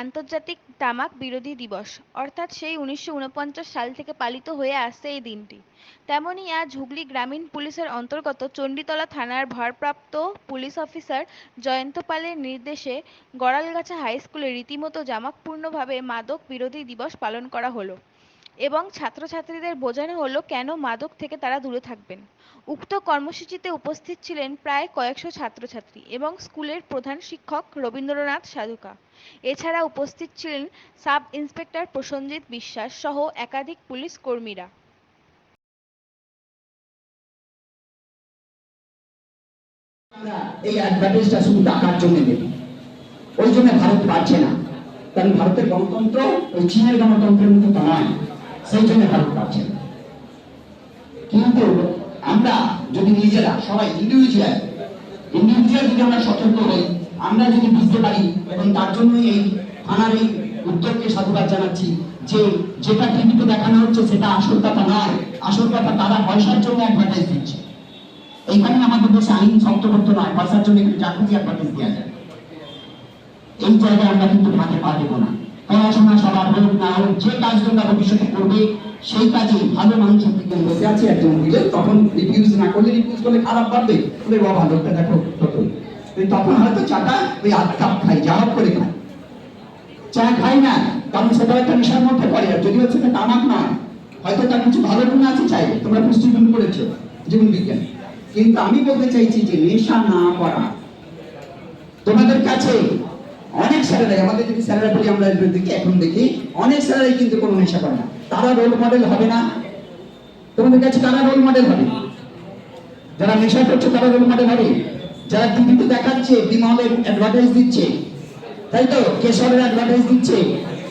আন্তর্জাতিক তামাক বিরোধী দিবস। অর্থাৎ সেই উনিশশো ঊনপঞ্চাশ সাল থেকে পালিত হয়ে আসছে এই দিনটি। তেমনই আজ হুগলি গ্রামীণ পুলিশের অন্তর্গত চণ্ডীতলা থানার ভারপ্রাপ্ত পুলিশ অফিসার জয়ন্ত পালের নির্দেশে গড়ালগাছা হাই স্কুলে রীতিমতো জাঁকজমকপূর্ণভাবে মাদক বিরোধী দিবস পালন করা হলো। এবং ছাত্রছাত্রীদের বোঝানো হলো কেন মাদক থেকে তারা দূরে থাকবেন। উক্ত কর্মসূচিতে উপস্থিত ছিলেন প্রায় কয়েকশো ছাত্রছাত্রী এবং স্কুলের প্রধান শিক্ষক রবীন্দ্রনাথ সাধুকা। এছাড়া উপস্থিত ছিলেন সাব ইন্সপেক্টর প্রসঞ্জিৎ বিশ্বাস সহ একাধিক পুলিশ কর্মীরা। এই অ্যাডভার্টাইজটা শুধু টাকার জন্য দেব ওই জন্য ভারত পারছে না। কারণ ভারতের গণতন্ত্র ওই চীনের গণতন্ত্রের মতো তো নয়। সেই জন্য ভারত পারছে না। কিন্তু আমরা যদি নিজেরা, সবাই ইন্ডিভিজুয়াল ইন্ডিভিজুয়াল যদি আমরা সতর্ক হই, আমরা যদি বুঝতে পারি এবং তার জন্য এই থানার এই উদ্যোগকে সাধুবাদ জানাচ্ছি যে যেটা টিভিতে দেখানো হচ্ছে সেটা আসল কথা নয়। আসল কথা তারা পয়সার জন্য অ্যাডভার্টাইজ দিচ্ছে। এইখানে আমাদের দেশে আইন শক্ত করতে নয়, পয়সার জন্য কিন্তু চাকরি অ্যাডভার্টাইজ দেওয়া যায়। এই জায়গায় আমরা কিন্তু ফাঁকে পা দেবো না। পড়াশোনা সবার হোক না হোক, যে ভবিষ্যতে করবে, সেই কাজে ভালো মানুষের দিকে বসে আছে একজন তখন রিভিউজ না করলে রিভিউজ করলে খারাপ পাবে বলে বাবা, লোকটা দেখো কিন্তু তখন হয়তো চাটা ওই খাই যা হোক করে খাই চা খাই না, কারণ সেটা একটা নেশার মধ্যে পড়ে। আর যদিও সেটা তামাক নয়, হয়তো তার কিছু ভালো গুণ আছে, চাই। তোমরা পুষ্টিগুণ করেছ, জীবন বিজ্ঞান। কিন্তু আমি বলতে চাইছি যে নেশা না করা, তোমাদের কাছে অনেক স্যারেরাই, আমাদের যদি স্যারেরা বলি, আমরা দিকে এখন দেখি, অনেক স্যারেরাই কিন্তু কোনো নেশা করে না। তারা রোল মডেল হবে না। তোমাদের কাছে তারা রোল মডেল হবে? যারা নেশা করছে, তারা রোল মডেল হবে? যারা টিভিতে দেখাচ্ছে বিমলের অ্যাডভার্টাইজ দিচ্ছে, তাই তো? কেশরের অ্যাডভার্টাইজ দিচ্ছে।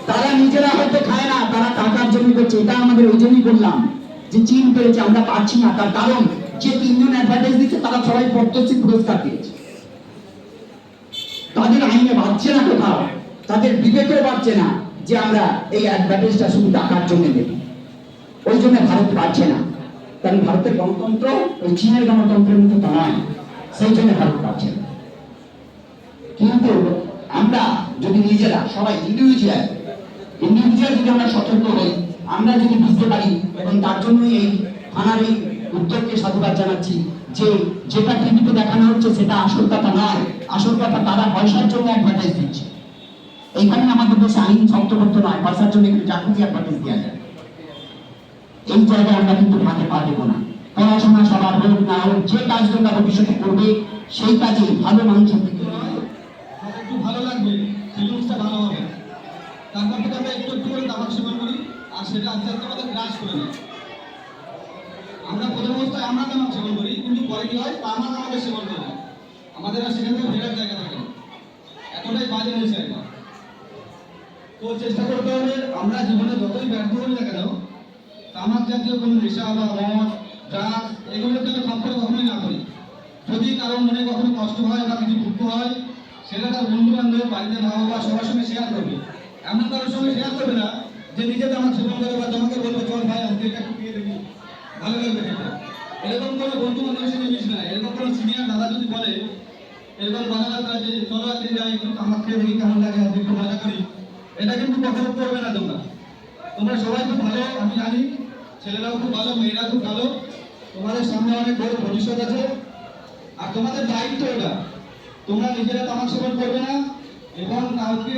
তারা নিজেরা হয়তো খায় না, তারা টাকার জন্য করছে, এটা আমাদের ওই জন্যই বললাম যে চীন পেরেছে, আমরা পাচ্ছি না। তার কারণ, যে তিনজন অ্যাডভার্টাইজ দিচ্ছে, তারা সবাই পদ্মশ্রী পুরস্কার পেয়েছে। তাদের আইনে বাড়ছে না কোথাও, তাদের বিবেকেও বাড়ছে না যে আমরা এই অ্যাডভার্টাইজটা শুধু টাকার জন্য দেব ওই জন্য ভারত পারছে না। কারণ ভারতের গণতন্ত্র ওই চীনের গণতন্ত্রের মতো তো নয়, সেই জন্য ভারত পারছে না। কিন্তু আমরা যদি নিজেরা, সবাই ইন্ডিভিজুয়াল ইন্ডিভিজুয়াল যদি আমরা সতর্ক হই, আমরা যদি বুঝতে পারি এবং তার জন্যই এই থানার এই উদ্যোগকে সাধুবাদ জানাচ্ছি যে যেটা টিভিতে দেখানো হচ্ছে সেটা আসল কথা নয়। আসল কথা তারা পয়সার জন্য অ্যাডভার্টাইজ দিচ্ছে। এইখানে আমাদের দেশে আইন করতে নয়, পয়সার জন্য কিন্তু চাকরি অ্যাডভার্টাইজ দেওয়া যায়। এই জায়গায় আমরা কিন্তু ফাঁকে পা দেবো না। পড়াশোনা সবার হোক না হোক, যে কাজ তোমরা ভবিষ্যতে করবে, সেই কাজে ভালো মানুষের দিকে একটু ভালো লাগবে ভালো হবে। তারপর থেকে আমরা একটু একটু করে তামাক সেবন করি, আর সেটা আস্তে আস্তে আমাদের গ্রাস করে নেয় আমরা প্রথম অবস্থায় আমরা তামাক সেবন করি কিন্তু পরে কি হয়? তামাক আমাদের সেবন করে আমাদের আর সেখান থেকে জায়গা থাকে এতটাই বাজে হয়েছে একবার। তো চেষ্টা করতে হবে, আমরা জীবনে যতই ব্যর্থ হই না কেন, তামাক জাতীয় কোনো নেশা বা মদ ড্রাগস এগুলো যেন সব কখনোই না করি। যদি কারও মনে কখনো কষ্ট হয় বা কিছু দুঃখ হয়, সেটা তার বন্ধু বান্ধব বাড়িতে মা বাবা সবার সঙ্গে শেয়ার করবে। এমন কারোর সঙ্গে শেয়ার করবে না যে নিজে তামাক সেবন করে বা তোমাকে বলবে, চল ভাই, আজকে এটা একটু খেয়ে দেখি ভালো লাগবে। এরকম কোনো বন্ধু বান্ধবের সঙ্গে মিশ না, এরকম কোনো সিনিয়র দাদা যদি বলে, এরকম কথাবার্তা যে চলো একদিন যাই, একটু তামাক খেয়ে দেখি লাগে আজকে একটু মজা করি, এটা কিন্তু কখনো করবে না তোমরা। তোমরা সবাই খুব ভালো, আমি জানি, ছেলেরাও খুব ভালো, মেয়েরা খুব ভালো, তোমাদের সামনে অনেক বড় ভবিষ্যৎ আছে। আর তোমাদের দায়িত্ব এটা। তোমরা নিজেরা তামাক সেবন করবে না, এবং কাউকে